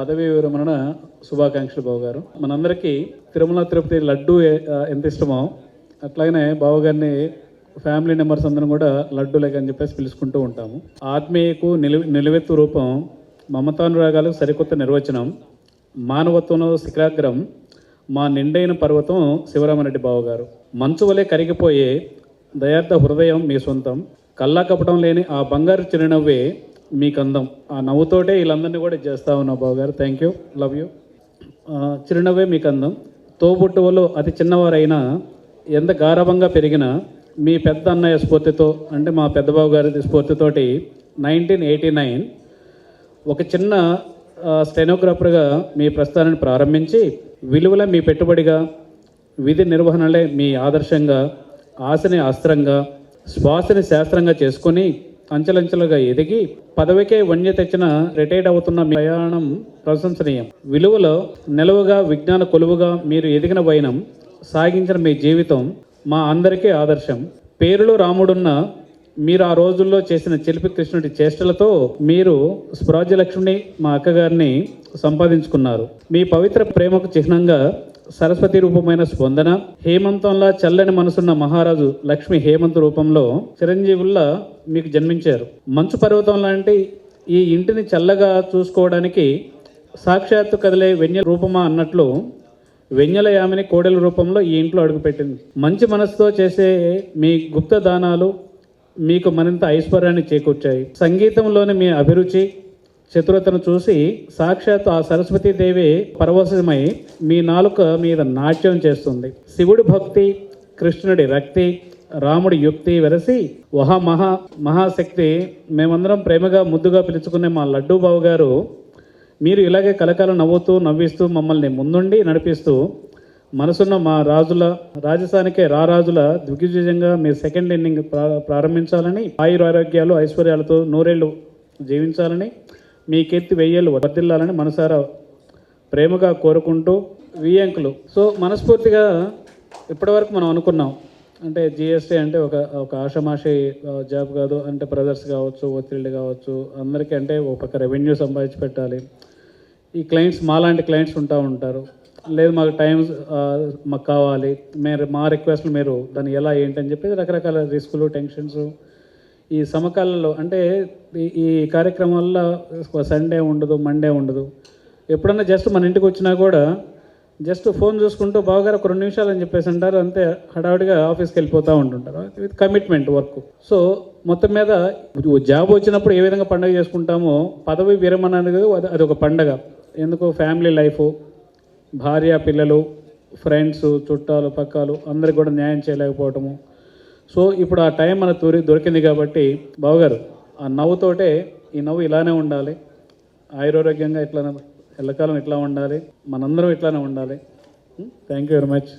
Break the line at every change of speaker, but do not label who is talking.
పదవీ విరమణ శుభాకాంక్షలు బావ గారు. మనందరికీ తిరుమల తిరుపతి లడ్డు ఎంత ఇష్టమో అట్లాగనే బావగారిని ఫ్యామిలీ మెంబర్స్ అందరం కూడా లడ్డు లేక అని చెప్పేసి పిలుచుకుంటూ ఉంటాము. ఆత్మీయకు నిలువ నిలువెత్తు రూపం మమతానురాగాలకు సరికొత్త నిర్వచనం మానవత్వంలో శిఖరాగ్రం మా నిండైన పర్వతం శివరామరెడ్డి బావ గారు. మంచు వలె కరిగిపోయే దయార్థ హృదయం మీ సొంతం. కల్లా కపటం లేని ఆ బంగారు చిరునవ్వే మీకు అందం ఆ నవ్వుతోటే వీళ్ళందరినీ కూడా చేస్తా ఉన్నావు బాబు గారు థ్యాంక్ యూ లవ్ యూ చిరునవ్వే మీకు అందం తోబుట్టువలో అతి చిన్నవారైనా ఎంత గారవంగా పెరిగినా మీ పెద్ద అన్నయ్య స్ఫూర్తితో అంటే మా పెద్దబాబు గారి స్ఫూర్తితోటి నైన్టీన్ ఎయిటీ నైన్ ఒక చిన్న స్టెనోగ్రాఫర్గా మీ ప్రస్థానాన్ని ప్రారంభించి విలువల మీ పెట్టుబడిగా విధి నిర్వహణలే మీ ఆదర్శంగా ఆశని అస్త్రంగా శ్వాసని శాస్త్రంగా చేసుకొని అంచెలంచెలుగా ఎదిగి పదవికే వన్య తెచ్చిన రిటైర్డ్ అవుతున్న మీ ప్రయాణం ప్రశంసనీయం. విలువలో నిలవుగా విజ్ఞాన కొలువుగా మీరు ఎదిగిన వైనం సాగించిన మీ జీవితం మా అందరికీ ఆదర్శం. పేరులో రాముడున్న మీరు ఆ రోజుల్లో చేసిన చిలిపి కృష్ణుడి చేష్టలతో మీరు స్వరాజ్యలక్ష్మిని మా అక్కగారిని సంపాదించుకున్నారు. మీ పవిత్ర ప్రేమకు చిహ్నంగా సరస్వతి రూపమైన స్పందన హేమంతంలా చల్లని మనసున్న మహారాజు లక్ష్మి హేమంత్ రూపంలో చిరంజీవుల్లా మీకు జన్మించారు. మంచు పర్వతం లాంటి ఈ ఇంటిని చల్లగా చూసుకోవడానికి సాక్షాత్తు కదిలే వెన్నె రూపమా అన్నట్లు వెన్నెల యామిని కోడెల రూపంలో ఈ ఇంట్లో అడుగుపెట్టింది. మంచి మనసుతో చేసే మీ గుప్త దానాలు మీకు మరింత ఐశ్వర్యాన్ని చేకూర్చాయి. సంగీతంలోని మీ అభిరుచి చతురతను చూసి సాక్షాత్ ఆ సరస్వతీదేవి పరవశమై మీ నాలుక మీద నాట్యం చేస్తుంది. శివుడి భక్తి కృష్ణుడి రక్తి రాముడి యుక్తి వెరసి వహ మహా మహాశక్తి మేమందరం ప్రేమగా ముద్దుగా పిలుచుకునే మా లడ్డూ బాబు గారు మీరు ఇలాగే కలకాలం నవ్వుతూ నవ్విస్తూ మమ్మల్ని ముందుండి నడిపిస్తూ మనసున్న మా రాజుల రాజస్థానికే రారాజుల దిగ్విజయంగా మీ సెకండ్ ఇన్నింగ్ ప్రా ప్రారంభించాలని ఆయుర ఆరోగ్యాలు ఐశ్వర్యాలతో నూరేళ్ళు జీవించాలని మీకెత్తి వెయ్యలు వెయ్యేళ్ళు వర్దిల్లాలని మనసారా ప్రేమగా కోరుకుంటూ వియంకులు సో మనస్ఫూర్తిగా ఇప్పటివరకు మనం అనుకున్నాం. అంటే జిఎస్టీ అంటే ఒక ఒక ఆషమాషి జాబ్ కాదు. అంటే బ్రదర్స్ కావచ్చు ఒత్తిళ్ళు కావచ్చు. అందరికీ అంటే ఒక పక్క రెవెన్యూ సంపాదించి పెట్టాలి ఈ క్లయింట్స్ మాలాంటి క్లయింట్స్ ఉంటా ఉంటారు. లేదు మాకు టైం మాకు కావాలి. మీరు మా రిక్వెస్ట్లు మీరు దాన్ని ఎలా ఏంటి అని చెప్పి రకరకాల రిస్కులు టెన్షన్స్ ఈ సమకాలంలో అంటే ఈ- ఈ సండే ఉండదు మండే ఉండదు. ఎప్పుడన్నా జస్ట్ మన ఇంటికి వచ్చినా కూడా జస్ట్ ఫోన్ చూసుకుంటూ బావగారు ఒక రెండు నిమిషాలు అని చెప్పేసి అంటారు. అంతే హడావుడిగా ఆఫీస్కి వెళ్ళిపోతూ ఉంటుంటారు. విత్ కమిట్మెంట్ వర్క్ సో మొత్తం మీద జాబ్ వచ్చినప్పుడు ఏ విధంగా పండగ చేసుకుంటామో పదవి విరమణ అనేది అది- అది ఒక పండగ. ఎందుకు? ఫ్యామిలీ లైఫ్ భార్య పిల్లలు ఫ్రెండ్స్ చుట్టాలు పక్కాలు అందరికి కూడా న్యాయం చేయలేకపోవటము. సో ఇప్పుడు ఆ టైం మనకు దొరి దొరికింది కాబట్టి బావగారు ఆ నవ్వుతోటే ఈ నవ్వు ఇలానే ఉండాలి. ఆయురారోగ్యంగా ఇట్లానే ఎల్లకాలం ఇట్లా ఉండాలి. మనందరం ఇట్లానే ఉండాలి. Thank you very much